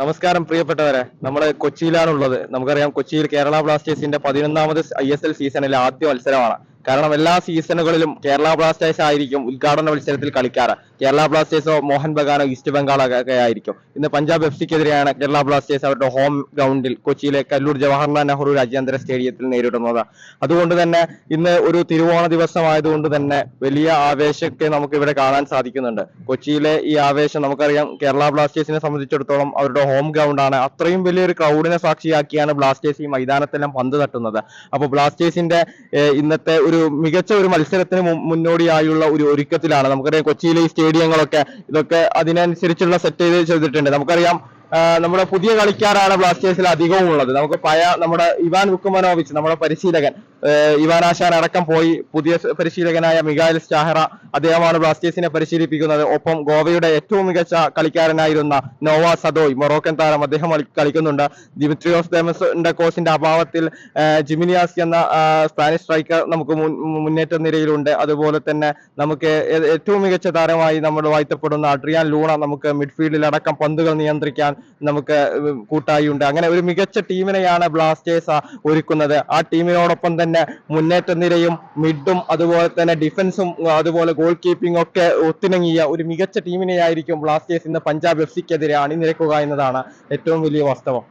നമസ്കാരം പ്രിയപ്പെട്ടവരെ. നമ്മൾ കൊച്ചിയിലാണുള്ളത്. നമുക്കറിയാം കൊച്ചിയിൽ കേരള ബ്ലാസ്റ്റേഴ്സിന്റെ പതിനൊന്നാമത് ഐ എസ് എൽ സീസണിലെ ആദ്യ മത്സരമാണ്. കാരണം എല്ലാ സീസണുകളിലും കേരള ബ്ലാസ്റ്റേഴ്സ് ആയിരിക്കും ഉദ്ഘാടന മത്സരത്തിൽ കളിക്കാറ്. കേരള ബ്ലാസ്റ്റേഴ്സോ മോഹൻ ബഗാനോ ഈസ്റ്റ് ബംഗാളോ ഒക്കെ ആയിരിക്കും. ഇന്ന് പഞ്ചാബ് എഫ് സിക്കെതിരെയാണ് കേരള ബ്ലാസ്റ്റേഴ്സ് അവരുടെ ഹോം ഗ്രൗണ്ടിൽ കൊച്ചിയിലെ കല്ലൂർ ജവഹർലാൽ നെഹ്റു രാജ്യാന്തര സ്റ്റേഡിയത്തിൽ നേരിടുന്നത്. അതുകൊണ്ട് തന്നെ ഇന്ന് ഒരു തിരുവോണ ദിവസമായതുകൊണ്ട് തന്നെ വലിയ ആവേശമൊക്കെ നമുക്ക് ഇവിടെ കാണാൻ സാധിക്കുന്നുണ്ട്. കൊച്ചിയിലെ ഈ ആവേശം നമുക്കറിയാം കേരള ബ്ലാസ്റ്റേഴ്സിനെ സംബന്ധിച്ചിടത്തോളം അവരുടെ ഹോം ഗ്രൗണ്ടാണ് അത്രയും വലിയൊരു ക്രൗഡിനെ സാക്ഷിയാക്കിയാണ് ബ്ലാസ്റ്റേഴ്സ് ഈ മൈതാനത്തെല്ലാം പന്ത് തട്ടുന്നത്. അപ്പോൾ ബ്ലാസ്റ്റേഴ്സിന്റെ ഇന്നത്തെ ഒരു മികച്ച ഒരു മത്സരത്തിന് മുന്നോടിയായുള്ള ഒരു ഒരുക്കത്തിലാണ്. നമുക്കറിയാം കൊച്ചിയിലെ ഈ സ്റ്റേഡിയങ്ങളൊക്കെ ഇതൊക്കെ അതിനനുസരിച്ചുള്ള സെറ്റ് ചെയ്ത് ചെയ്തിട്ടുണ്ട്. നമുക്കറിയാം നമ്മുടെ പുതിയ കളിക്കാരാണ് ബ്ലാസ്റ്റേഴ്സിൽ അധികവും ഉള്ളത്. നമുക്ക് പഴയ നമ്മുടെ ഇവാൻ വുക്കുമനോവിച്ച് നമ്മുടെ പരിശീലകൻ ഇവാൻ ആശാൻ അടക്കം പോയി പുതിയ പരിശീലകനായ മിഗായൽ സ്റ്റാഹറ അദ്ദേഹമാണ് ബ്ലാസ്റ്റേഴ്സിനെ പരിശീലിപ്പിക്കുന്നത്. ഒപ്പം ഗോവയുടെ ഏറ്റവും മികച്ച കളിക്കാരനായിരുന്ന നോവ സദോയ് മൊറോക്കൻ താരം അദ്ദേഹം കളി- കളിക്കുന്നുണ്ട്. ദിമിത്രിയോസ് ഡെമസിന്റെ കോസിന്റെ അഭാവത്തിൽ ജിമിനിയാസ് എന്ന സ്പാനിഷ് സ്ട്രൈക്കർ നമുക്ക് മുന്നേറ്റ നിരയിലുണ്ട്. അതുപോലെ തന്നെ നമുക്ക് ഏറ്റവും മികച്ച താരമായി നമ്മൾ വാഴ്ത്തപ്പെടുന്ന അഡ്രിയാൻ ലൂണ നമുക്ക് മിഡ്ഫീൽഡിൽ അടക്കം പന്തുകൾ നിയന്ത്രിക്കാൻ നമുക്ക് കൂട്ടായി ഉണ്ട് അങ്ങനെ ഒരു മികച്ച ടീമിനെയാണ് ബ്ലാസ്റ്റേഴ്സ് ഒരുക്കുന്നത്. ആ ടീമിനോടൊപ്പം തന്നെ മുന്നേറ്റ നിരയും മിഡും അതുപോലെ തന്നെ ഡിഫൻസും അതുപോലെ ഗോൾ കീപ്പിംഗ് ഒക്കെ ഒത്തിണങ്ങിയ ഒരു മികച്ച ടീമിനെയായിരിക്കും ബ്ലാസ്റ്റേഴ്സ് ഇന്ന് പഞ്ചാബ് എഫ് സിക്കെതിരെ അണിനിരക്കുക എന്നതാണ് ഏറ്റവും വലിയ വാസ്തവം.